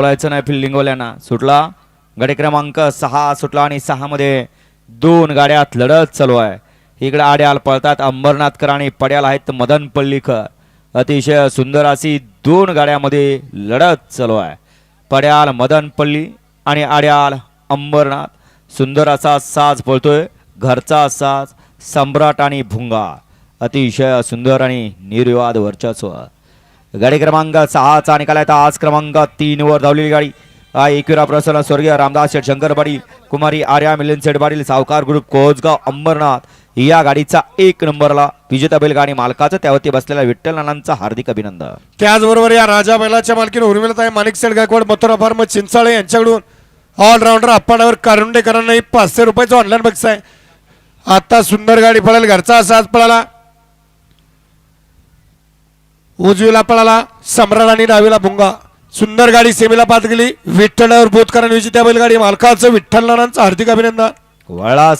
बोलायचं नाही फिल्डिंगवाल्यांना. सुटला गाडी क्रमांक सहा सुटला आणि सहा मध्ये दोन गाड्यात लढत चालू आहे. इकडे आड्याल पळतात अंबरनाथकर आणि पड्याल आहेत मदन पल्लीकर. अतिशय सुंदर अशी दोन गाड्यामध्ये लढत चालू आहे. पड्याल मदन पल्ली आणि आड्याल अंबरनाथ. सुंदर असा साज पळतोय. घरचा साज सम्राट आणि भुंगा. अतिशय सुंदर आणि निर्विवाद वर्चस्व. गाडी क्रमांक सहाचा निकाल आहे आज क्रमांक तीन वर धावलेली गाडी. एकविरा प्रसन्न स्वर्गीय रामदास शेठ शंकर पाटील कुमारी आर्या मिलिंद शेठ पाटील सावकार ग्रुप कोसगाव अंबरनाथ. या गाडीचा एक नंबरला विजेता बैलगाडी मालकाचं त्यावरती बसलेल्या विठ्ठल नानांचा हार्दिक अभिनंदन. त्याचबरोबर या राजा बैलाच्या मालकीने उर्मिळत आहे माणिक सेठ गायकवाड मथुरा फार्म चिंचाळे यांच्याकडून ऑलराऊंडर अप्पाडावर कारुंडेकरांनाही पाचशे रुपयाचं ऑनलाईन बक्स आहे. आता सुंदर गाडी पळाल घरचा असा आज पळाला. उजवीला पळाला सम्राट आणि डावीला भुंगा सुंदर गाडी सेमीला पात गेली. विठ्ठलावर बोधकरण त्या बैलगाडी. मालकाचं विठ्ठल नानांचं हार्दिक अभिनंदन. वळा